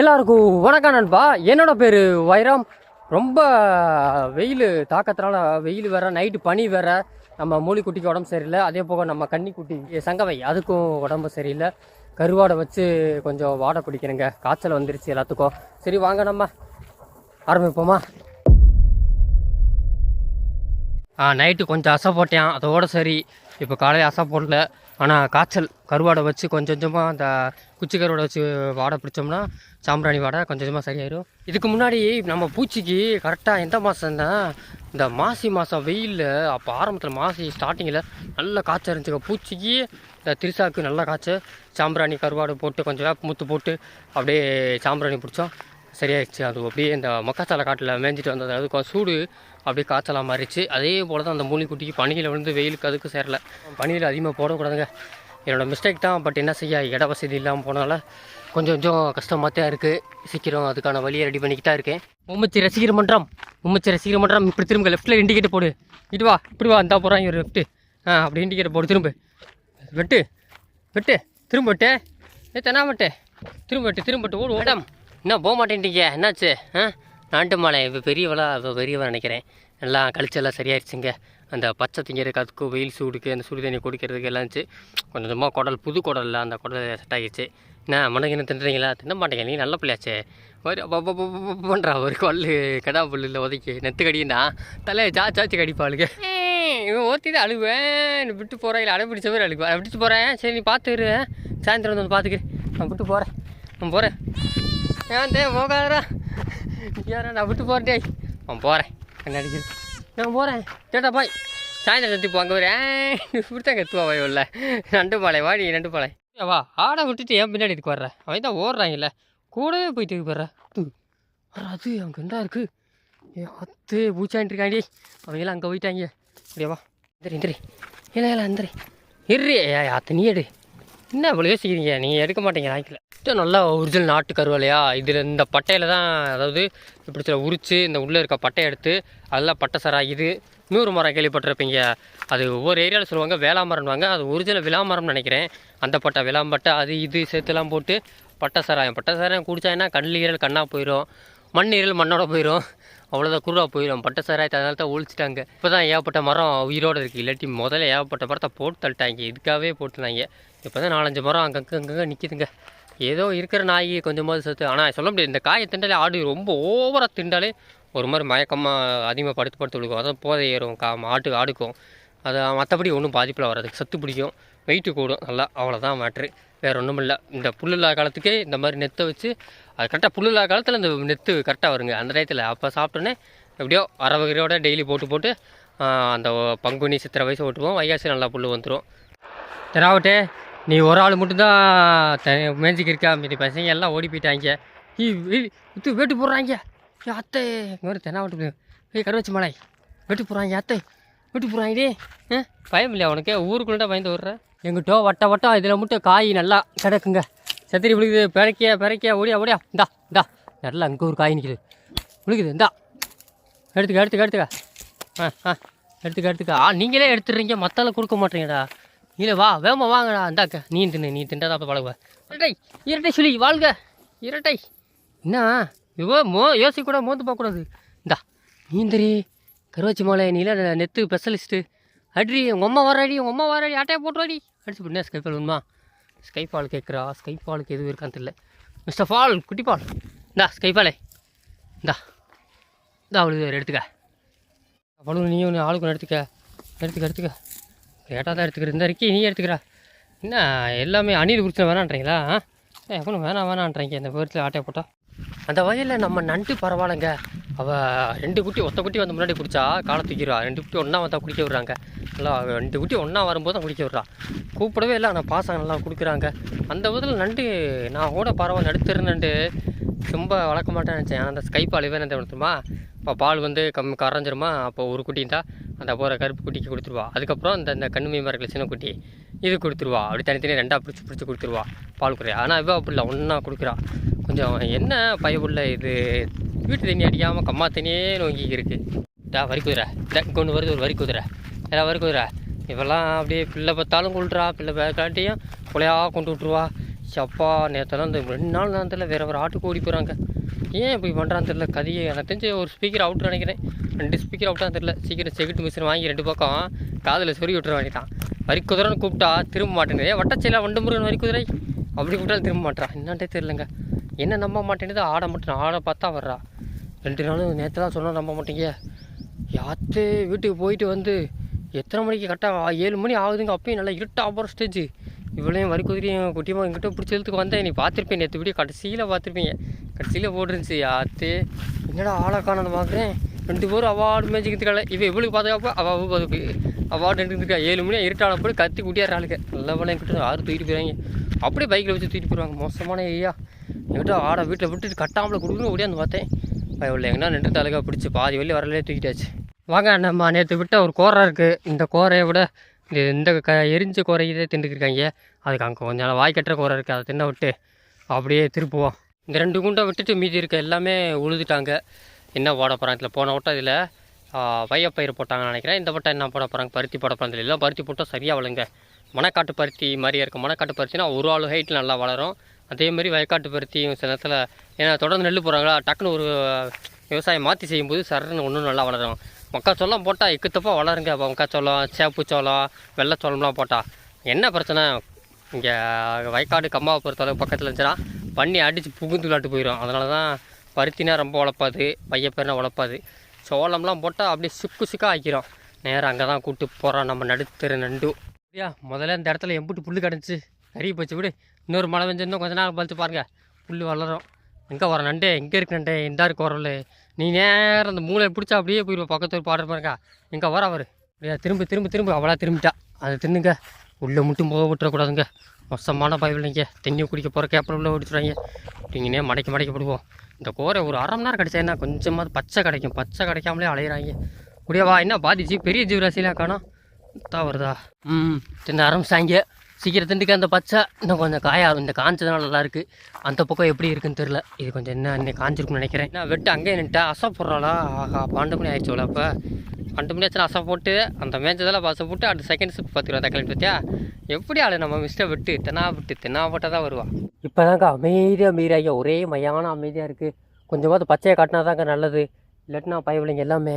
எல்லாருக்கும் வணக்கம் நண்பா. என்னோட பேர் வைரம். ரொம்ப வெயில் தாக்கத்தினால வெயில் வேற நைட்டு பனி வேற. நம்ம மூலிக்குட்டிக்கு உடம்பு சரியில்லை. அதே போக நம்ம கன்னிக்குட்டி சங்கவை அதுக்கும் உடம்பு சரியில்லை. கருவாடை வச்சு கொஞ்சம் வாடை பிடிக்கிறேங்க காய்ச்சல் வந்துருச்சு எல்லாத்துக்கும். சரி வாங்க நம்ம ஆரம்பிப்போமா? ஆ நைட்டு கொஞ்சம் அசை போட்டேன். அதோட சரி. இப்போ காலையில் அசை போடல. ஆனால் காய்ச்சல் கருவாடை வச்சு கொஞ்சம் கொஞ்சமாக அந்த குச்சி கருவாடை வச்சு வாடை பிடிச்சோம்னா சாம்பிராணி வாடை கொஞ்சம் கொஞ்சமாக சரியாயிடும் இதுக்கு முன்னாடி நம்ம பூச்சிக்கு கரெக்டாக எந்த மாதம்னா இந்த மாசி மாதம் வெயிலில் அப்போ ஆரம்பத்தில் மாசி ஸ்டார்டிங்கில் நல்லா காய்ச்சல் இருந்துச்சுங்க. பூச்சிக்கு இந்த திரிசாக்கு நல்ல காய்ச்சல். சாம்பிராணி கருவாடு போட்டு கொஞ்சம் வேப்ப முத்து போட்டு அப்படியே சாம்பிராணி பிடிச்சோம். சரியாயிடுச்சு. அது அப்படியே இந்த மக்காச்சாலை காட்டில் மேய்ஞ்சிட்டு வந்தது அதுக்கு சூடு அப்படியே காய்ச்சலாக மாறிடுச்சு. அதே போல் தான் அந்த மூலிக்குட்டிக்கு பனியில் விழுந்து வெயிலுக்கு அதுக்கு சேரல. பனியில் அதிகமாக போடக்கூடாதுங்க. என்னோடய மிஸ்டேக் தான் பட் என்ன செய்ய இட வசதி இல்லாமல் போனதால கொஞ்சம் கொஞ்சம் கஷ்டமாக தான் இருக்குது சீக்கிரம் அதுக்கான வழியை ரெடி பண்ணிக்கிட்டு தான் இருக்கேன். உம்மச்சி ரசிகர் மன்றம். உம்மச்சி ரசிகர் மன்றம். இப்படி திரும்ப லெஃப்ட்டில் இண்டிகேட்டர் போடு. இட்டு வா இப்படி வா இந்தா போகிறான் இவர் லெஃப்ட்டு ஆ அப்படி இண்டிகேட்டர் போடு திரும்ப. வெட்டு வெட்டு. திரும்ப வெட்டு. ஏ தென்னா வெட்டு திரும்ப வெட்டு திரும்ப வெட்டு. ஓடு மேடம் என்ன போக மாட்டேன்ட்டீங்க என்னாச்சு? ஆ? நாட்டு மாலை இப்போ பெரியவளா இப்போ பெரியவன் நினைக்கிறேன். எல்லாம் கழிச்செல்லாம் சரியாயிடுச்சுங்க அந்த பச்சை திங்கிறதுக்கு அதுக்கு வெயில் சூடுக்கு அந்த சுடு தண்ணி குடிக்கிறதுக்கு எல்லாம் இருந்துச்சு கொஞ்சம் கொஞ்சமாக குடல் புது குடலில் அந்த குடல் செட் ஆகிடுச்சு என்ன மண்ணுக்கு என்ன தின்னுறீங்களா தின்ன மாட்டேங்க நீ நல்ல பிள்ளையாச்சே. ஒரு பண்ணுறா ஒரு கொல்லு கடா புல்லில் உதைக்கி நெத்து கடினா தலையை சா சாச்சி கடிப்பாளுங்க இவன் ஓத்தி தான் அழுவேன் விட்டு போகிறேன் இல்லை அடைப்பிடிச்ச மாதிரி அழுவேன் விட்டு போகிறேன் சரி நீ பார்த்து இரு. சாயந்தரம் வந்து பார்த்துக்கிறேன் நான் விட்டு போகிறேன் நான் போகிறேன் ஏன் டே போகாதடா யாரா நான் விட்டு போகிறேன் நான் போகிறேன் என்ன அடிக்குது நான் போகிறேன் டேட்டா பாய். சாயந்தரம் சத்தி அங்கே வரேன் இப்படித்தான் கத்துவா வாய் உள்ள. நண்டு பாலை வாடி நண்டு பாலை. வா. ஆடை விட்டுட்டு ஏன் பின்னாடி இதுக்கு வர்ற. அவன் தான் ஓடுறாங்கல்ல கூடவே போயிட்டு போடுற. அது அவங்க என்ன இருக்கு. ஏ அத்து பூச்சாண்டிருக்காண்டி அவங்களாம் அங்கே போயிட்டாங்க. அப்படியே வா. எந்திரி எந்திரி இல்லை இல்லை எந்திரி இரு அத்தனை அத்தை நீ எடு. என்ன இவ்வளோ யோசிக்கிறீங்க? நீங்கள் எடுக்க மாட்டீங்க நாய்க்கில் இது நல்லா ஒரிஜினல் நாட்டு கருவலையா இதில் இந்த பட்டையில் தான் அதாவது இப்படி சில உரித்து இந்த உள்ளே இருக்க பட்டையை எடுத்து அதெல்லாம் பட்டை சராகிது இது நூறு மரம் கேள்விப்பட்டிருப்பீங்க. அது ஒவ்வொரு ஏரியாவில் சொல்லுவாங்க வேளாமரம்வாங்க அது ஒரிஜினல் விளாமரம்னு நினைக்கிறேன். அந்த பட்டை விளாம்பட்டை அது இது சேர்த்துலாம் போட்டு பட்டை சாராயம். பட்டை சாராயம் குடிச்சாங்கன்னா கண்ணில் ஈரல் கண்ணாக போயிடும் மண் ஈரல் மண்ணோட போயிடும் அவ்வளோதான் குருவாக போயிடும் பட்டை சாராயத்தை அதனால தான் ஒழிச்சிட்டாங்க. இப்போ தான் ஏகப்பட்ட மரம் உயிரோடு இருக்குது இல்லாட்டி முதல்ல ஏகப்பட்ட மரத்தை போட்டு தள்ளிட்டாங்க. இதுக்காகவே போட்டுனாங்க இப்போ தான் நாலஞ்சு மரம் அங்கங்கே அங்கங்கே நிற்கிதுங்க ஏதோ இருக்கிற நாய் கொஞ்சமாவது சத்து. ஆனால் சொல்ல முடியாது. இந்த காயை திண்டாலே ஆடு ரொம்ப ஓவராக திண்டாலே ஒரு மாதிரி மயக்கமாக அதிகமாக படுத்து படுத்து விழுக்கும் அதான் போதை ஏறும். கா ஆட்டு ஆடுக்கும். அது மற்றபடி ஒன்றும் பாதிப்பில் வராது. சத்து பிடிக்கும். வெயிட்டு கூடும். நல்லா அவ்வளோதான் மேட்ரு வேறு ஒன்றும் இல்லை. இந்த புல் இல்லாத காலத்துக்கே இந்த மாதிரி நெத்தை வச்சு அது கரெக்டாக புல் இல்லாத காலத்தில் இந்த நெத்து கரெக்டாக வருங்க. அந்த டயத்தில். அப்போ சாப்பிட்டோன்னே எப்படியோ அறவகையோட டெய்லி போட்டு போட்டு அந்த பங்குனி சித்திரை வயசு ஓட்டுவோம். வைகாசி நல்லா புல் வந்துடும் தெராவட்டே நீ ஒரு ஆள் மட்டும்தான் த மேய்ச்சிக்கு இருக்கா. மீதி பசங்க எல்லாம் ஓடி போயிட்டாங்க. ஈ ஈ, இது போடுறாங்க. அத்தை இங்கே தெனாவட்டு ஏய் கருவச்சி மலை. வெட்டு போடுறாங்க அத்தை. வெட்டு போகிறாங்க டே ஆ பயம் இல்லையா உனக்கு? ஊருக்குள்ளே பயந்து விட்ற எங்கிட்டோ வட்ட வட்டம் இதில் மட்டும் காய் நல்லா கிடக்குங்க. சத்திரி விழுகுது. பிறக்கிய பிறக்கிய ஓடியா ஓடியா. இந்தா இந்தா. நல்லா அங்கே ஒரு காய் நிற்குது விழுகுது. இந்தா. எடுத்துக்க எடுத்துக்க எடுத்துக்க. ஆ ஆ. எடுத்துக்க எடுத்துக்க. ஆ நீங்களே எடுத்துடுறீங்க. மத்தால கொடுக்க மாட்டீங்கடா. இல்லை வா வேமா வாங்கடா. இந்தாக்க. நீ தின்னு நீ தின்றதா அப்போ பழகுவ. இரட்டை இரட்டை சொல்லி வாழ்க. இரட்டை. என்ன? இவ்வளோ மோ யோசிக்க கூட மோந்து பார்க்கக்கூடாது இந்தா. நீந்தரி கருவாச்சி மாலை நீல நெத்து ஸ்பெஷலிஸ்ட்டு அடி உங்கள் அம்மா வராடி உங்கள் அம்மா வராடி ஆட்டையை போட்டுவாடி அடிச்சு பின்ன ஸ்கைஃபால் உண்மா ஸ்கைஃபால் கேட்குறா? ஸ்கைஃபாலுக்கு எதுவும் இருக்கான்னு தெரியல. மிஸ்டர் ஃபால் குட்டி ஃபால் இந்தா ஸ்கைஃபாலே இந்தா. இந்தா அவளுக்கு எடுத்துக்க. அவளும் நீ ஒன்று ஆளுக்கு ஒன்று எடுத்துக்க. எடுத்துக்க எடுத்துக்க. லேட்டாக தான் எடுத்துக்கிற. இந்த இருக்கி நீ எடுத்துக்கிறா. என்ன எல்லாமே அணில் குறிச்சு வேணான்றீங்களா? ஆ? எவனும் வேணாம் வேணான்றீங்க. இந்த பேரத்தில் ஆட்டையை போட்டால் அந்த வகையில் நம்ம நண்டு பரவாயில்லைங்க. அவள் ரெண்டு குட்டி ஒத்த குட்டி வந்து முன்னாடி குடிச்சா காலை தூக்கிடுவா. ரெண்டு குட்டி ஒன்றா வந்தால் குடிக்க விட்றாங்க. நல்லா ரெண்டு குட்டி ஒன்றா வரும்போது தான் குடிக்க விட்றா. கூப்பிடவே இல்லை ஆனால் பாசம் நல்லா கொடுக்குறாங்க. அந்த விதத்தில் நண்டு நான் கூட பரவாயில்ல நடுத்தரு நண்டு ரொம்ப வளர்க்க மாட்டேன்னு நினச்சேன். ஆனால் அந்த ஸ்கைப்பால் வேணும் என்ன நடத்துமா இப்போ பால் வந்து கம் கரைஞ்சிருமா? அப்போ ஒரு குட்டி தான் அந்த போகிற கருப்பு குட்டிக்கு கொடுத்துருவா. அதுக்கப்புறம் அந்த இந்த கண்ணு மீன் மரக்கில் சின்ன குட்டி இது கொடுத்துருவா. அப்படி தனித்தனி ரெண்டாக பிடிச்சி பிடிச்சி கொடுத்துருவா பால் குறையா. ஆனால் இவ அப்படி இல்லை ஒன்றா கொடுக்குறா. கொஞ்சம் என்ன பயவுள்ள இது? வீட்டு தண்ணி அடிக்காமல் கம்மா தண்ணியே நோங்கி டா வரி குதிரை. கொண்டு வருது ஒரு வரி குதிரை. ஏதா வரி குதிரை. இவெல்லாம் அப்படியே பிள்ளை பார்த்தாலும் கொள்றா பிள்ளை பார்க்காட்டியும் கொலையாக கொண்டு விட்ருவா சப்பா நேற்றெல்லாம் இந்த ரெண்டு நாள் நேரத்தில் வேறு ஒரு ஆட்டுக்கு ஓடி போகிறாங்க ஏன் இப்படி பண்ணுறான்னு தெரில கதையை எனக்கு தெரிஞ்சு ஒரு ஸ்பீக்கர் அவுட் நினைக்கிறேன். ரெண்டு ஸ்பீக்கர் அவுட்டான்னு தெரில சீக்கிரம் செகுட்டு மிஷின் வாங்கி ரெண்டு பக்கம் காதில் சொறி விட்டுற வேண்டியதான் வரி குதிரைன்னு கூப்பிட்டா திரும்ப மாட்டேங்குது. ஏ வட்டச்சையில் வண்டு முருகன் வரி குதிரை. அப்படி கூப்பிட்டாலும் திரும்ப மாட்டான் என்னன்ட்டே தெரிலங்க என்ன நம்ப மாட்டேங்குது? ஆடை மட்டும் ஆடை பார்த்தா வர்றா. ரெண்டு நாளும் நேற்று தான் சொன்னால் நம்ப மாட்டேங்க. யாத்து வீட்டுக்கு போயிட்டு வந்து எத்தனை மணிக்கு கரெக்டாக ஏழு மணி ஆகுதுங்க அப்பயும் நல்லா இருட்டா போகிற ஸ்டேஜ் இவ்வளையும் வரி குதிரையும் குட்டியமாக எங்கிட்ட பிடிச்ச எழுத்துக்கு வந்தேன். நீ பார்த்துருப்பேன் நேற்று வீடியோ கடைசியில் பார்த்துருப்பீங்க. கடைசியில் போட்டுருந்துச்சு யாத்து. என்னடா ஆளை காணது பார்க்குறேன். ரெண்டு பேரும் அவார்டு மேய்ச்சிக்கிறதுக்கால இவன் இவளுக்கு பாதுகாப்பு? அவள் பாதுகாப்பு. அவார்டு எடுத்துருக்கா ஏழு மணி இருட்டான போய் கத்தி குட்டியார் ஆளுங்க. நல்ல வேலை என்கிட்ட ஆறு தூக்கிட்டு போயிடுவாங்க அப்படியே பைக்கில் வச்சு தூக்கிட்டு போயிடுவாங்க மோசமான ஏரியா. என்கிட்ட ஆடை வீட்டில் விட்டுட்டு கட்டாமல் கொடுக்கணும் ஓடியாந்து பார்த்தேன். பயவில் எங்கன்னா நின்று தலைக்கா பிடிச்சி பாதி வழி வரலே தூக்கிட்டாச்சு. வாங்க நம்ம நேற்று விட்ட ஒரு கோரை இருக்குது இந்த கோரையை விட இந்த இந்த க எரிஞ்ச கோரையதே திண்டுக்கிருக்காங்க அதுக்கு அங்கே கொஞ்சம் நாள் வாய் கட்டுற கோரை இருக்குது அதை தின்ன விட்டு அப்படியே திருப்புவோம். இந்த ரெண்டு குண்டை விட்டுட்டு மீதி இருக்க எல்லாமே உழுதுட்டாங்க. என்ன போட போகிறாங்க இதில் போன வட்டம் இதில் வையப்பயிர் போட்டாங்கன்னு நினைக்கிறேன். இந்த வட்டம் என்ன போட போகிறாங்க பருத்தி போட போகிறாங்க எல்லாம் பருத்தி போட்டால் சரியாக வளருங்க. மணக்காட்டு பருத்தி மாதிரியே இருக்கும். மணக்காட்டு பருத்தினா ஒரு ஆள் ஹைட்டில் நல்லா வளரும். அதே மாதிரி வயக்காட்டு பருத்தியும் சில நேரத்தில் ஏன்னா தொடர்ந்து நெல் போடுறாங்களா டக்குன்னு ஒரு விவசாயம் மாற்றி செய்யும்போது சரன்னு ஒன்றும் நல்லா வளரும். மக்காச்சோளம் போட்டால் எக்குத்தப்பாக வளருங்க. இப்போ மக்காச்சோளம் சேப்பு சோளம் வெள்ளைச்சோளம்லாம் போட்டால் என்ன பிரச்சனை? இங்கே வயக்காடு கம்மாவை பொறுத்தளவு பக்கத்தில் இருந்துச்சுன்னா பண்ணி அடித்து புகுந்து விளாட்டு போயிடும் அதனால தான் பருத்தினா ரொம்ப உழப்பாது பையப்பேர்னா உழப்பாது. சோளம்லாம் போட்டால் அப்படியே சுக்கு சுக்காக ஆக்கிரும். நேராக அங்கே தான் கூப்பிட்டு போகிறோம் நம்ம நடுத்தரு நண்டு. அப்படியா? முதல்ல இந்த இடத்துல எம்புட்டு புல் கிடந்துச்சு கறி போச்சு. விடு. இன்னொரு மழை பெஞ்சு இன்னும் கொஞ்ச நேரம் பழிச்சு பாருங்கள் புல் வளரும். எங்கே வர நண்டே? எங்கே இருக்கு நண்டே? இந்த இருக்கு வரல நீ நேரம் அந்த மூளை பிடிச்சா அப்படியே போயிடுவோம் பக்கத்து ஒரு பாடுற பாருங்க. எங்கே வர அவர்? அப்படியா திரும்ப திரும்ப திரும்ப அவளா திரும்பிட்டா. அதை தின்னுங்க. உள்ளே மட்டும் போக விட்டுறக்கூடாதுங்க. மோசமான பயவில்லைங்க தண்ணி குடிக்க போகிற கேப்பில் உள்ள ஓடிச்சுறாங்க இங்கனே மடக்கி மடக்கப்படுவோம் இந்த கோரை ஒரு அரை மணி நேரம் கிடைச்சா என்ன? கொஞ்சமாவது பச்சை கிடைக்கும். பச்சை கிடைக்காமலே அலையிறாங்க. முடியவா என்ன பாதிச்சு? பெரிய ஜீவராசிலாம் காணோம். தான் வருதா? ம். தின்ன ஆரம்பிச்சாங்க சீக்கிரம் திண்டுக்க அந்த பச்சை. இன்னும் கொஞ்சம் காயாது இந்த காஞ்சதுனால நல்லா இருக்குது அந்த பக்கம் எப்படி இருக்குன்னு தெரில இது கொஞ்சம் என்ன இன்னும் காஞ்சிருக்குன்னு நினைக்கிறேன். நான் வெட்டு அங்கேயே நின்ட்டேன் அசை போடுறாளா? ஆஹா பன்னெண்டு மணி ஆயிடுச்சு அப்போ. பன்னெண்டு மணி ஆச்சுன்னா அசை போட்டு அந்த மேஞ்சதெல்லாம் பசை போட்டு அடுத்த செகண்ட்ஸ் பார்த்துக்கலாம் தக்காளி பார்த்தியா எப்படி ஆளு? நம்ம மிஸ்டர் விட்டு தென்னா விட்டு தென்னா போட்டால் தான் வருவா. இப்போதாங்க அமைதியாக மீறாங்க ஒரே மையான அமைதியாக இருக்குது கொஞ்சமாவது பச்சையை காட்டினா தாங்க நல்லது. இல்லாட்டினா பயவில்லைங்க எல்லாமே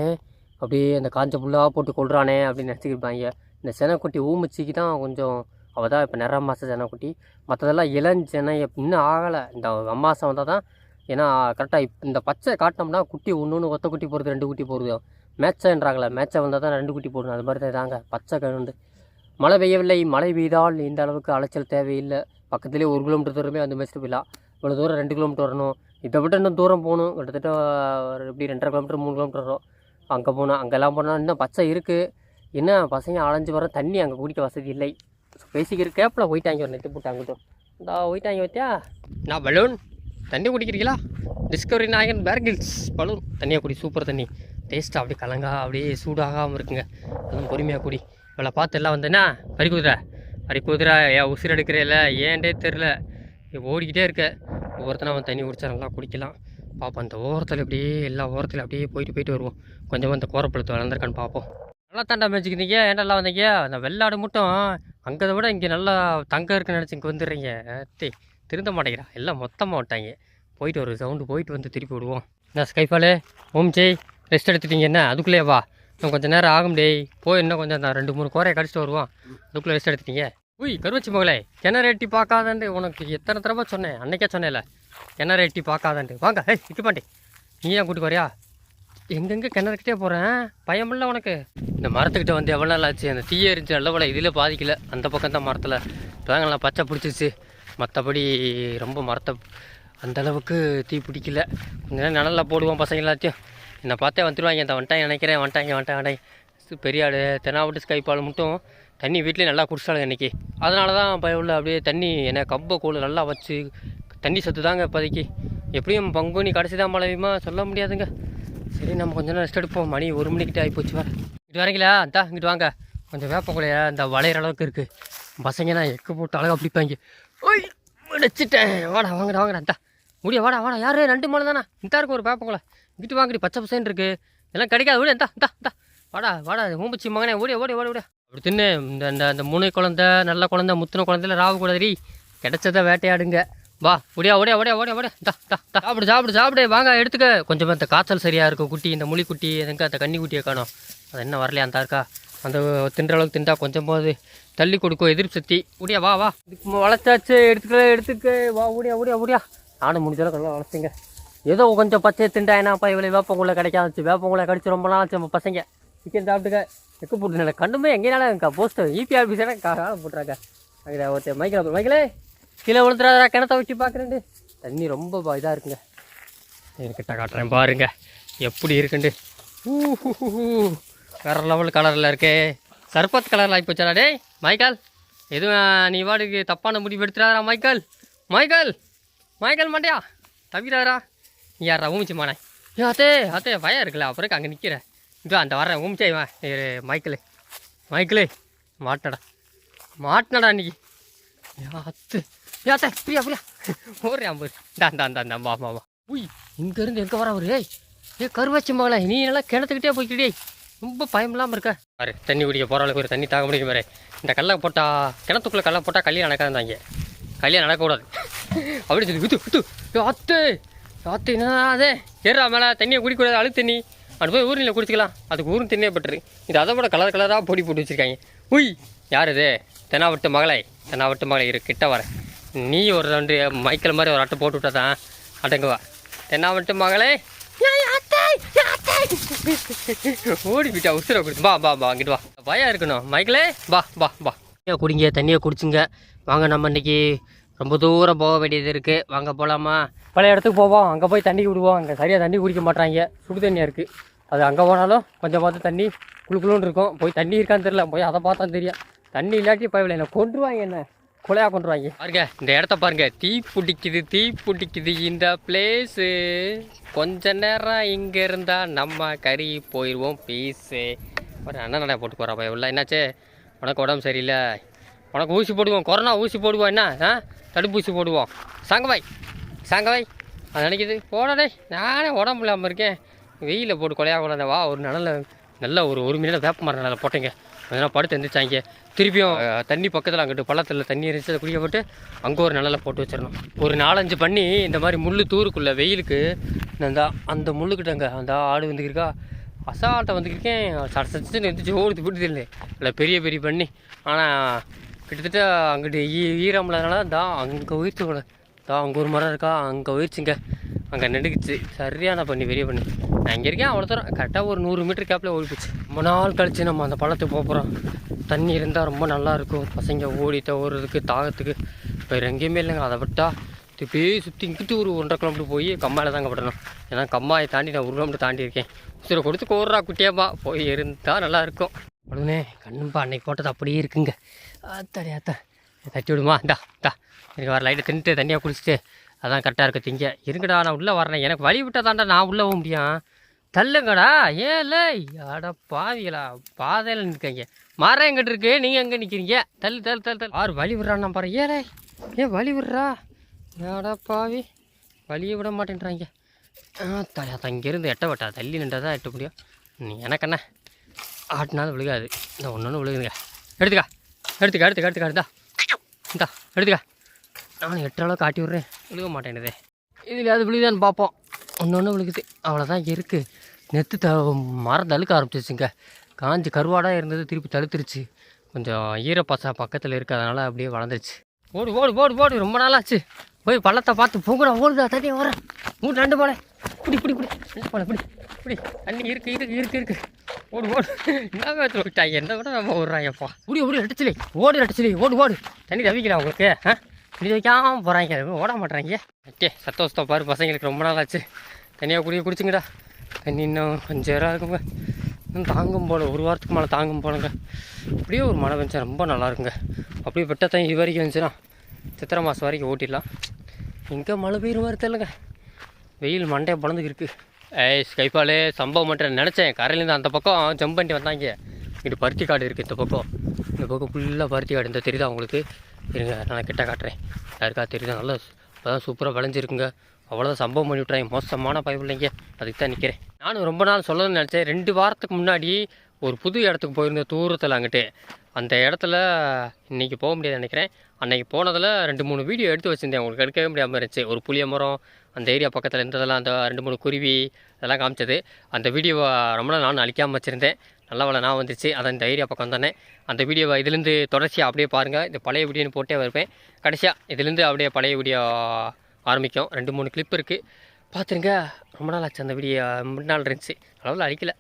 அப்படியே அந்த காஞ்ச புல்லாக போட்டு கொள்றானே அப்படின்னு நினச்சிக்கிருப்பாங்க இந்த செனக்குட்டி ஊமிச்சிக்கு தான் கொஞ்சம் அவள் தான் இப்போ நிற மாத ஜனக்குட்டி. மற்றதெல்லாம் இளஞ்சனை இன்னும் ஆகலை. இந்த அம்மாசம் வந்தால் தான் ஏன்னா கரெக்டாக இப் இந்த பச்சை காட்டினோம்னா குட்டி ஒன்று ஒன்று ஒத்த குட்டி போடுறது ரெண்டு குட்டி போடுது மேட்சன்றாங்களே மேட்சை வந்தால் தான் ரெண்டு குட்டி போடணும். அது மாதிரி தான் தாங்க பச்சை கண்டு மழை பெய்யவில்லை மழை பெய்தால் இந்த அளவுக்கு அலைச்சல் தேவையில்லை. பக்கத்துலேயே ஒரு கிலோமீட்டர் தூரமே வந்து மேய்ச்சிட்டு போயிடலாம். இவ்வளோ தூரம் ரெண்டு கிலோமீட்டர் வரணும். இதை விட இன்னும் தூரம் போகணும். கிட்டத்தட்ட ஒரு எப்படி ரெண்டரை கிலோமீட்டர் மூணு கிலோமீட்டர் வரும். அங்கே போனால் அங்கெல்லாம் போனால் இன்னும் பச்சை இருக்குது என்ன பசங்க அலைஞ்சு வர தண்ணி அங்கே குடிக்க வசதி இல்லை. பேசிக்கிற கேப்பில் போயிட்டாங்க ஒரு நெத்து போட்டாங்க அங்கிட்டும். இந்த போயிட்டாங்க பார்த்தியா நான் பலூன். தண்ணி குடிக்கிறீங்களா? டிஸ்கவரி நாயகன் பேர்கில்ஸ் பலூன். தண்ணியாக குடி சூப்பர் தண்ணி. டேஸ்ட்டாக அப்படியே கலங்கா அப்படியே சூடாகாமல் இருக்குங்க. அதுவும் பொறுமையாக குடி. இவளை பார்த்து எல்லாம் வந்தேன்னா வரி குதிரை. வரி குதிரை ஏன் உசிர் எடுக்கிறேல்ல ஏன்டே தெரில ஓடிக்கிட்டே இருக்க. ஒவ்வொருத்தனா அவன் தண்ணி குடிச்சா நல்லா குடிக்கலாம். பார்ப்போம் அந்த ஓரத்தில் அப்படியே எல்லா ஓரத்தில் அப்படியே போயிட்டு போயிட்டு வருவோம். கொஞ்சமாக அந்த கோரப்பழத்து வளர்ந்துருக்கான்னு பார்ப்போம் நல்லா தாண்டா மேய்ச்சிக்கிறீங்க ஏன்டா வந்தீங்க? அந்த வெள்ளாடு மட்டும். அங்கே விட இங்கே நல்லா தங்க இருக்குன்னு நினச்சி இங்கே வந்துடுறீங்க. தே திருந்த மாட்டேங்கிறா. எல்லாம் மொத்தமாக விட்டாங்க போயிட்டு ஒரு சவுண்டு போயிட்டு வந்து திருப்பி விடுவோம். என்ன ஸ்கைஃபாலு? ஓம் ஜெய். ரெஸ்ட் எடுத்துட்டீங்க என்ன? அதுக்குள்ளேயே வா. இன்னும் கொஞ்சம் நேரம் ஆகும் டேய். போய் இன்னும் கொஞ்சம் நான் ரெண்டு மூணு கோரையை கடிச்சிட்டு வருவோம். அதுக்குள்ளே ரெஸ்ட் எடுத்துட்டீங்க. உய் கருவச்சி மகளே. கிணறு எட்டி பார்க்காதண்டு உனக்கு எத்தனை தடவை சொன்னேன்? அன்னைக்கே சொன்னேன்ல. கிணறு எட்டி பார்க்காதண்டு வாங்க ஏய் இட்டு பாண்டி. நீ ஏன் கூட்டிட்டு வரியா? எங்கெங்கே கிணறுக்கிட்டே போகிறேன் பயமில்ல உனக்கு. இந்த மரத்துக்கிட்ட வந்து எவ்வளோ நாள் ஆச்சு? அந்த தீயே இருந்துச்சு நல்ல இதில் பாதிக்கல. அந்த பக்கம் தான் மரத்தில். தேங்கலாம் பச்சை பிடிச்சிச்சு. மற்றபடி ரொம்ப மரத்தை அந்த அளவுக்கு தீ பிடிக்கல. கொஞ்சம் நிழலில் போடுவோம் பசங்க எல்லாத்தையும். என்னை பார்த்தே வந்துடுவாங்க இந்த வந்துட்டாங்க நினைக்கிறேன். வந்துட்டாங்க வந்துட்டாங்க வந்துட்டாங்க. பெரிய ஆடு தெனாவட்டு ஸ்கைப்பால் மட்டும் தண்ணி வீட்டிலே நல்லா குடிச்சாலும் இன்றைக்கி அதனால தான் பயவுள்ள அப்படியே தண்ணி என்ன கப்பை கோல் நல்லா வச்சு தண்ணி சத்து தாங்க இப்போதைக்கு. எப்படியும் பங்குனி கடைசி தான் மழையுமா சொல்ல முடியாதுங்க. சரி நம்ம கொஞ்ச நேரம் ரெஸ்ட் எடுப்போம். மணி ஒரு மணிக்கிட்ட ஆகி போச்சு வர இங்கிட்டு வரீங்களா? அந்தா இங்கிட்டு வாங்க. கொஞ்சம் வேப்பங்குலையா இந்த வளையிற அளவுக்கு இருக்குது பசங்கன்னா எக்கு போட்டு அழகாக பிடிப்பாங்க. ஓய் முடிச்சிட்டேன் வாடா வாங்கடா வாங்கடா அந்தா முடிய வாடா வாடா. யார்? ரெண்டு மலை தானே. இந்த இருக்கும் ஒரு வேப்பங்குலை இங்கிட்டு வாங்கடி பச்சை பசேன்னு இருக்குது இதெல்லாம் கிடைக்காது. விட அந்தா இந்தா இந்தா. வாடா வாடா. மூம்பிச்சி மகனே ஓடி ஓடி ஓடி ஓடி. அப்படி தின்னு இந்த இந்த இந்த மூணு குழந்த நல்ல குழந்த முத்தின குழந்தையில ராவு குழந்தை கிடைச்சத வேட்டையாடுங்க. வா ஒடியா ஒடியா ஒடியா ஒடியா ஒடியா தா தா தா சாப்பிடு சாப்பிடு சாப்பிடு. வாங்க எடுத்துக்க. கொஞ்சம் இந்த காய்ச்சல் சரியாக இருக்கும் குட்டி இந்த முளி குட்டி எதுங்க அந்த கன்னி குட்டியை காணும். அது என்ன வரலையா அந்த இருக்கா அந்த தின்ற அளவுக்கு திண்டா கொஞ்சம் போது. தள்ளி கொடுக்கும் எதிர்ப்பு சக்தி. ஒடியா வா வா. இதுக்கு வளர்த்தாச்சு. எடுத்துக்க எடுத்துக்க. வா ஓடியா ஓடியா ஓடியா. நானும் முடிஞ்சளவுக்கு நல்லா வளர்த்துங்க. ஏதோ கொஞ்சம் பச்சை திண்டா என்னப்பா இவ்வளோ வேப்பங்குள்ள கிடைக்காதுச்சு வேப்பங்குள்ள கடிச்சு ரொம்ப நாள் நம்ம பசங்க. சிக்கன் சாப்பிட்டுக்க. எக்கு போட்டு நல்ல கண்டுமே எங்கேனாலும் போஸ்ட்டு இபி ஆஃபீஸ் காலம் போட்டுறாங்க. அங்கே ஒருத்தர் மைக்கில் மைக்கிலே கீழே விழுந்துடாதா கிணத்த வச்சு பார்க்குறேன்டு தண்ணி ரொம்ப இதாக இருக்குங்க. என்கிட்ட காட்டுறேன் பாருங்க. எப்படி இருக்குண்டு ஊஹுஹுஹு. வேற லெவல் கலரில் இருக்கே. சர்பத் கலரில் ஆகிப்போச்சாடா டே மைக்கால். எதுவும் நீ வாடுக்கு தப்பான முடிவு எடுத்துடாதா மைக்கால். மைக்கால். மைக்கால் மாட்டியா தவிராதரா யாரா ஊமிச்சு மானே ஏ அத்தே அத்தே பயம் இருக்குல்ல அப்புறம் அங்கே நிற்கிறேன் இதோ அந்த வரேன் ஊமிச்சே வா மைக்கிளே மைக்கிளே மாட்டினடா. மாட்டினடா இன்னைக்கு. யா அத்து. யா புரியா புரியா பிரியா. ஓடுறேன் ஐம்பது இந்தா இந்தா இந்தா இந்தா வா வா உய் இங்கேருந்து எங்கே வர ஒரு ஏய் ஏ கருவாச்சி மகளே நீ நல்லா கிணத்துக்கிட்டே போய்க்கிட்டே ரொம்ப பயம் இல்லாமல் இருக்க. பாரு தண்ணி குடிக்க போகிற அளவுக்கு ஒரு தண்ணி தாங்க முடியும் பாரு. இந்த கல்லை போட்டால் கிணத்துக்குள்ளே கல்லை போட்டால் கல்யாணம் நடக்காதாங்க கல்யாணம் நடக்கக்கூடாது. அப்படி சொல்லி வித்து வித்து ஏ, அத்து அத்து என்ன அதே? ஏறா மேலே தண்ணியை குடிக்கூடாது அழு தண்ணி. அது போய் ஊரில் குடிச்சிக்கலாம். அதுக்கு ஊரும் தண்ணியே பட்டுரு. இது அதை விட கலர் கலராக பொடி போட்டு வச்சுருக்காங்க. உய் யார் இது? தென்னாவட்டு மகளை. தென்னாவட்டு மகளை இரு கிட்ட வர. நீ ஒரு ரெண்டு மைக்கேல் மாதிரி ஒரு அட்டை போட்டு விட்டா தான் அடங்குவா. மகளே? அத்தை, ஏய், அத்தை. ஓடி போயிட்டா உசுரை கொடுத்து வா வா வா அங்கிட்டு வா. பயம் இருக்கணும். மைக்கேலே வா வா வா. தண்ணியை குடிங்க தண்ணியை குடிச்சுங்க. வாங்க நம்ம இன்னைக்கு ரொம்ப தூரம் போக வேண்டியது இருக்குது வாங்க போகலாமா பழைய இடத்துக்கு போவோம். அங்கே போய் தண்ணி விடுவோம் அங்கே சரியாக தண்ணி குடிக்க மாட்றாங்க. சுடு தண்ணியாக இருக்குது அது அங்கே போனாலும் கொஞ்சம் பார்த்து தண்ணி குளு குளுன்னு இருக்கும். போய் தண்ணி இருக்கான்னு தெரியல. போய் அதை பார்த்தா தெரியும். தண்ணி இல்லாட்டி பயவில்லை என்ன கொண்டுருவாங்க என்ன? கொலையாக கொண்டுருவாங்க. பாருங்க இந்த இடத்த பாருங்க. தீ பிடிக்குது தீ பிடிக்குது இந்த பிளேஸு கொஞ்ச நேரம் இங்கே இருந்தால் நம்ம கறி போயிடுவோம் பீஸு ஒரு அண்ணன் நடை போட்டு போகிறா எவ்வளோ என்னாச்சு? உனக்கு உடம்பு சரியில்லை. உனக்கு ஊசி போடுவோம். கொரோனா ஊசி போடுவோம் என்ன? ஆ? தடுப்பூசி போடுவோம். சாங்கவாய் சாங்கவாய் அது நினைக்கிது. போடடே நானே உடம்பு இல்லாமல் இருக்கேன். வெயிலில் போட்டு கொலையாக கூடாது வா ஒரு நல்ல நல்ல ஒரு ஒரு மணி நேரம் வேப்ப மரம் நல்லா போட்டேங்க. அதனால் படுத்து எந்திரிச்சாங்க. திருப்பியும் தண்ணி பக்கத்தில் அங்கிட்டு பள்ளத்தில் தண்ணி இருந்துச்சு அதை குடிக்க போட்டு அங்கே ஒரு நிழலை போட்டு வச்சிடணும். ஒரு நாலஞ்சு பண்ணி இந்த மாதிரி முள் தூருக்குள்ளே வெயிலுக்கு இந்த அந்த முள்ளுக்கிட்டங்க அந்த ஆடு வந்துக்கிருக்கா? அசால்ட்டை வந்துக்கிருக்கேன். சட சச்சுன்னு எந்திரிச்சு ஓடுது இல்லை இல்லை பெரிய பெரிய பண்ணி. ஆனால் கிட்டத்தட்ட அங்கிட்டு ஈ ஈரம் தான் அங்கே உயிர்த்து கூட தான் அங்கே ஒரு மரம் இருக்கா? அங்கே உயிர்ச்சிங்க. அங்கே நெடுக்குச்சு சரியான பண்ணி பெரிய பண்ணி. நான் இங்கே இருக்கேன் அவ்வளோ தூரம். கரெக்டாக ஒரு நூறு மீட்டர் கேப்பில் ஓடி போச்சு. ரொம்ப நாள் கழிச்சு நம்ம அந்த பழத்துக்கு போக போகிறோம் தண்ணி இருந்தால் ரொம்ப நல்லா இருக்கும். பசங்க ஓடி தவறதுக்கு தாகத்துக்கு. வேறு எங்கேயுமே இல்லைங்க. அதை விட்டால் திருப்பியே சுற்றி இங்கிட்டு ஒரு ஒன்றரை கிலோமீட்டர் போய் கம்மாயில் தாங்க படணும் ஏன்னா கம்மாயை தாண்டி நான் ஒரு கிலோமீட்டர் தாண்டி இருக்கேன். சரி கொடுத்து கோர்றா குட்டியாப்பா. போய் இருந்தால் நல்லாயிருக்கும் உடனே கண்ணுப்பா அன்னைக்கு போட்டது அப்படியே இருக்குங்க. அத்தாடி அத்தா தட்டி விடுமா? இந்தா இந்தா. எனக்கு வர லைட்டை தின்ட்டு தண்ணியாக குடிச்சிட்டு அதான் கரெக்டாக இருக்குது திங்க. இருங்கடா நான் உள்ளே வரேன். எனக்கு வழி விட்டால் தாண்டா நான் உள்ளே போக முடியும். தள்ளுங்கடா. ஏல அட பாவிகளா. பாதையில் நிற்கங்க மரம் எங்கிட்ட இருக்கு? நீங்கள் எங்கே நிற்கிறீங்க தள்ளு தள்ளு தள்ளு தள்ளு. ஆறு வழி விடுறான் பாரு. ஏலே ஏன் வழி விடுறா. ஏடா பாவி. வழியை விட மாட்டேன்றாங்க. தயா தங்கிருந்து எட்ட வட்டா. தள்ளி நின்றா தான் எட்ட முடியும். நீ எனக்கண்ணே ஆட்டினாலும் விழுகாது. இந்த ஒன்று ஒன்று விழுகுதுங்க. எடுத்துக்கா. எடுத்துக்க எடுத்துக்க எடுத்துக்கா. இந்தா. இந்தா எடுத்துக்கா. நான் எட்டு அளவுக்கு காட்டி விட்றேன். விழுக மாட்டேன்னுதே இதில் அது விழுகுதான்னு பார்ப்போம். ஒன்று ஒன்று விழுகுது. அவ்வளோதான் இருக்குது நெத்து த மரம் தழுக்க ஆரம்பிச்சிச்சுங்க காஞ்சி கருவாடாக இருந்தது திருப்பி தழுத்துருச்சு. கொஞ்சம் ஈரப்பசா பக்கத்தில் இருக்கு அதனால் அப்படியே வளர்ந்துருச்சு. ஓடு ஓடு ஓடு ஓடு. ரொம்ப நாளாச்சு. போய் பள்ளத்தை பார்த்து பூங்குடா ஓடுதா தண்ணி வர. மூணு ரெண்டு போல பிடி பிடி பிடி. ரெண்டு போல பிடி பிடி. தண்ணி இருக்கு இருக்கு இருக்கு இருக்கு. ஓடு ஓடு. என்ன வேத்துல விட்டாங்க என்ன கூட நம்ம ஓடுறாங்கப்பா. ஓடி ஓடி ரெட்டச்சிலே. ஓடு ரெட்டச்சிலே. ஓடு ஓடு. தண்ணி தவிக்கிறா உங்களுக்கு? ஆ? இப்படி வைக்காமல் போகிறாங்க ஓட மாட்றாங்க ஓகே சத்தோஷத்தை பாரு பசங்களுக்கு ரொம்ப நாள் ஆச்சு தனியாக குடிக்க குடிச்சுங்கடா. தண்ணி இன்னும் கொஞ்சம் நேரம் இருக்குங்க இன்னும் தாங்கும் போல ஒரு வாரத்துக்கு மேலே தாங்கும் போலங்க. அப்படியே ஒரு மழை பெஞ்சா ரொம்ப நல்லா இருக்குங்க அப்படியே வெட்ட தண்ணி இது வரைக்கும் வந்துச்சுன்னா சித்திரை மாதம் வரைக்கும் ஓட்டிடலாம். எங்கே மழை பெய்யுற மாதிரி தெரியலங்க. வெயில் மண்டையை பிளந்துக்கு இருக்குது ஏய் ஸ்கைஃபாலே சம்பவம் மட்டும் நினச்சேன். கரையிலேருந்து அந்த பக்கம் ஜம்ப் பண்ணி வந்தாங்க. இங்கிட்டு பருத்தி காடு இருக்குது இந்த பக்கம். இந்த பக்கம் ஃபுல்லாக பருத்தி காடு இந்த தெரியுதா உங்களுக்கு? இருங்க நான் கிட்ட காட்டுறேன். யாருக்கா தெரியுதா? நல்லா இப்போதான் சூப்பராக விளைஞ்சிருக்குங்க. அவ்வளோதான் சம்பவம் பண்ணி விட்றாங்க மோசமான பயப்பில்லைங்க அதுக்கு தான் நிற்கிறேன் நானும் ரொம்ப நாள் சொல்லணும்னு நினச்சேன். ரெண்டு வாரத்துக்கு முன்னாடி ஒரு புது இடத்துக்கு போயிருந்தேன் தூரத்தில் அங்கிட்டு. அந்த இடத்துல இன்றைக்கி போக முடியாது நினைக்கிறேன். அன்றைக்கி போனதில் ரெண்டு மூணு வீடியோ எடுத்து வச்சுருந்தேன். உங்களுக்கு எடுக்கவே முடியாமல் இருந்துச்சு. ஒரு புளிய மரம் அந்த ஏரியா பக்கத்தில் இருந்ததெல்லாம் அந்த ரெண்டு மூணு குருவி அதெல்லாம் காமிச்சது. அந்த வீடியோவை ரொம்ப நாள் நான் அழிக்காமல் வச்சுருந்தேன். நல்ல வேலை நான் வந்துச்சு அதை இந்த ஏரியா பக்கம் தானே அந்த வீடியோவை இதுலேருந்து தொடர்ச்சியாக அப்படியே பாருங்கள் இந்த பழைய வீடியோன்னு போட்டே வருவேன். கடைசியாக இதுலேருந்து அப்படியே பழைய வீடியோ ஆரம்பிக்கும். ரெண்டு மூணு கிளிப் இருக்குது பார்த்துருங்க. ரொம்ப நாள் ஆச்சு அந்த வீடியோ முன்னாள் இருந்துச்சு. அளவில் அழிக்கல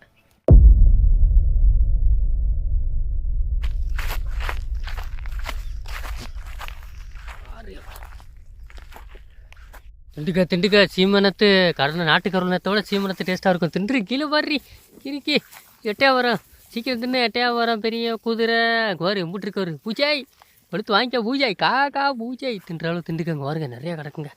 திண்டுக்க திண்டுக்க சீமனத்து கருணை நாட்டு கருணத்தோட சீமனத்து டேஸ்ட்டாக இருக்கும். தின்று கீழே பாரு கிரிக்கி எட்டையா வரும். சீக்கிரம் தின்னு எட்டையா வரும். பெரிய குதிரை கோரி எம்பிட்டு ஒரு பூஜாய் எடுத்து வாங்கிக்க பூஜாய். கா கா பூஜாய். தின்ற அளவு திண்டுக்கங்க வருங்க நிறையா கிடக்குங்க.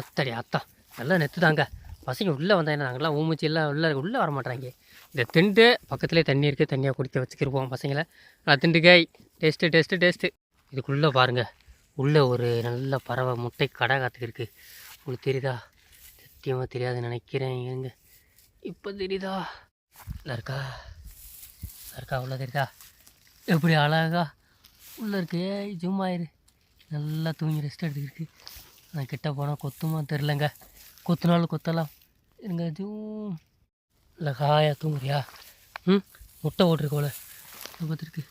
அத்தடி அத்தா. நல்லா நெத்து தாங்க. பசங்க உள்ளே வந்தாங்க நாங்களாம் ஊமிச்சு எல்லாம் உள்ளே உள்ளே வர மாட்டாங்க இந்த திண்டு பக்கத்துலேயே தண்ணி இருக்குது தண்ணியாக குடிக்க வச்சுக்கிருப்போம் பசங்களை. நான் திண்டுக்காய் டேஸ்ட்டு டேஸ்ட்டு டேஸ்ட்டு இதுக்குள்ளே பாருங்கள் உள்ளே ஒரு நல்ல பறவை முட்டை கடை இருக்குது உங்களுக்கு தெரியுதா? சத்தியமாக தெரியாதுன்னு நினைக்கிறேன் எங்க இப்போ தெரியுதா? இல்லை இருக்கா நல்லா இருக்கா உள்ளது தெரியுதா? எப்படி அழகா உள்ளே இருக்கு. ஏய் ஜூம் ஆயிரு நல்லா தூங்கி ரெஸ்ட் எடுத்துக்கிருக்கு நான் கிட்ட போனால் கொத்துமா தெரிலங்க கொத்துனாலும் கொத்தலாம். இருங்க ஜூம். இல்லை காயா தூங்குறியா? ம் முட்டை ஓட்டிருக்கோல பார்த்துருக்கு.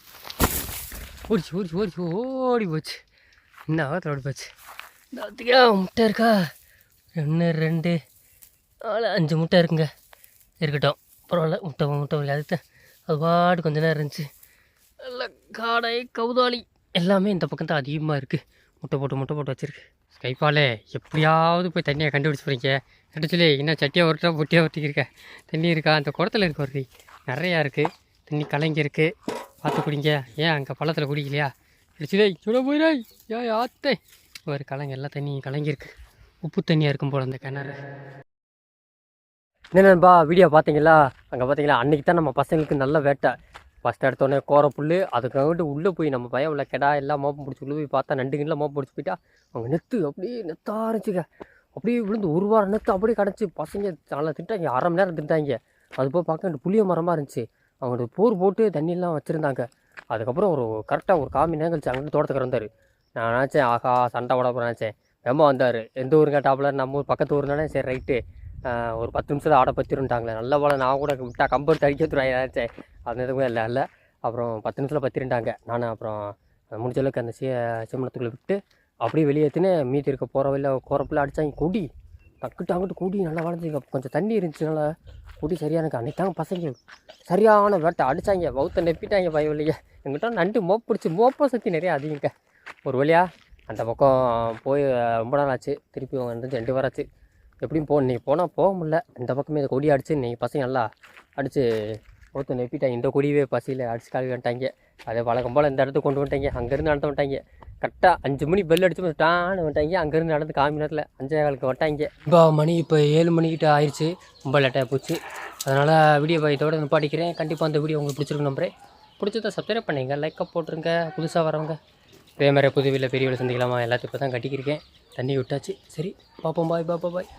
ஓடிச்சு ஓடிச்சு ஓடிச்சு ஓடி போச்சு. என்ன ஆகத்தில் ஓடி போச்சு? இந்த அதுக்கா முட்டை இருக்கா? ஒன்று ரெண்டு நாலு அஞ்சு முட்டை இருக்குங்க. இருக்கட்டும். பரவாயில்ல முட்டை முட்டை விளையாடுத்த அது பாடு கொஞ்ச நேரம் இருந்துச்சு. நல்லா காடை கௌதாளி எல்லாமே இந்த பக்கம் தான் அதிகமாக இருக்குது முட்டை போட்டு முட்டை போட்டு வச்சுருக்கு. ஸ்கைப்பாலே எப்படியாவது போய் தண்ணியை கண்டுபிடிச்சி போகிறீங்க கண்டுச்சுலே என்ன சட்டியாக ஒருட்டா பொட்டியாக ஒட்டிக்கிருக்க தண்ணி இருக்கா? அந்த குடத்தில் இருக்க ஒரு நிறையா இருக்குது தண்ணி கலங்கியிருக்கு பார்த்து குடிங்க. ஏன் அங்கே பள்ளத்தில் குடிக்கலையா? அடிச்சுடே சுட போயிடாய் ஏன் ஆத்தே. ஒரு கலங்க எல்லாம் தண்ணியும் கலங்கியிருக்கு உப்பு தண்ணியாக இருக்கும் போல் அந்த கிணறு. என்னென்னப்பா வீடியோ பார்த்தீங்களா? அங்கே பார்த்தீங்களா? அன்றைக்கி தான் நம்ம பசங்களுக்கு நல்ல வேட்டை. ஃபஸ்ட் எடுத்தோடனே கோர புல் அதுக்காகட்டு உள்ளே போய் நம்ம பையன் உள்ள கெடா எல்லாம் மோப்பம் பிடிச்சி உள்ளே போய் பார்த்தா நண்டுங்கெல்லாம் மோப்பம் பிடிச்சி போயிட்டா அவங்க நெத்து அப்படியே நெத்த ஆரம்பிச்சுக்க அப்படியே விழுந்து ஒரு வாரம் நெத்து அப்படியே கிடச்சி பசங்க நல்லா திட்டாங்க. அரை மணி நேரம் திட்டாங்க. அது போய் பார்க்க அந்த புளிய மரமாக இருந்துச்சு. அவங்களுக்கு போர் போட்டு தண்ணியெல்லாம் வச்சுருந்தாங்க. அதுக்கப்புறம் ஒரு கரெக்டாக ஒரு காமி நேரம் கழிச்சு அங்கே தோட்டத்துக்கு இருந்தார் நான் நினச்சேன் ஆஹா சண்டை விட போகிறேன் நினச்சேன். வேமா வந்தார்? எந்த ஊருங்க டாப்பில் நம்ம ஊர் பக்கத்து ஊர்னாலே சரி ரைட்டு ஒரு பத்து நிமிஷத்தில் ஆட பத்திருந்தாங்களே நல்ல போல நான் கூட விட்டா கம்பர் தடிக்க வச்சுருவாங்க அந்த இதுவும் இல்லை இல்லை. அப்புறம் பத்து நிமிஷத்தில் பத்திருந்தாங்க நான் அப்புறம் முடிஞ்ச அளவுக்கு அந்த சீ சிம்மனத்துக்குள்ளே விட்டு அப்படியே வெளியேற்றினே மீதி இருக்க போகிற வழியில் கோரப்பில் அடித்தாங்க கொடி. டக்குட்டு அங்கிட்டு கொடி நல்லா வளர்ந்துங்க கொஞ்சம் தண்ணி இருந்துச்சுனால கொடி சரியான எனக்கு அன்னைக்கு தாங்க பசங்க சரியான வேட்டை அடித்தாங்க பௌத்த நெப்பிட்டாங்க பய வழியே. எங்கிட்ட நண்டு மோப் பிடிச்சி மோப்ப சக்தி நிறையா அதிகங்க. ஒரு வழியாக அந்த பக்கம் போய் ரொம்ப நாள் ஆச்சு. திருப்பி வந்து ரெண்டு வாரம் ஆச்சு. எப்படியும் போ இன்றைக்கி போனால் போக முடில இந்த பக்கமே இந்த கொடி அடிச்சு இன்றைக்கி பசங்க நல்லா அடித்து ஒருத்தர் நெப்பிட்டாங்க இந்த கொடியவே பசியில் அடிச்சு காலி வந்துட்டாங்க அதே வழக்கம் போல் இந்த இடத்துக்கு கொண்டு வந்துட்டாங்க. அங்கேருந்து நடந்து வந்துட்டாங்க. கரெக்டாக அஞ்சு மணி பெல் அடிச்சு டான்னு வந்துட்டாங்க. அங்கேருந்து நடந்து காமி நேரத்தில் அஞ்சே காலுக்கு வட்டாங்க இப்போ மணி இப்போ ஏழு மணிக்கிட்ட ஆயிடுச்சு ரொம்ப லேட்டாக போச்சு. அதனால் வீடியோ இதோட நிப்பாட்டிக்கிறேன். கண்டிப்பாக அந்த வீடியோ உங்களுக்கு பிடிச்சிருக்கு நம்புறேன். பிடிச்சதை சப்ஸ்கிரைப் பண்ணிங்க லைக்காக போட்டுருங்க. புதுசாக வரவங்க. இதே மாதிரி புது வீட்டில் பெரிய வீடு சந்திக்கலாமா? எல்லாத்தையும் இப்போ தான் கட்டிக்கிருக்கேன். தண்ணி விட்டாச்சு. சரி பார்ப்போம். பாய் பாப்பா பாய்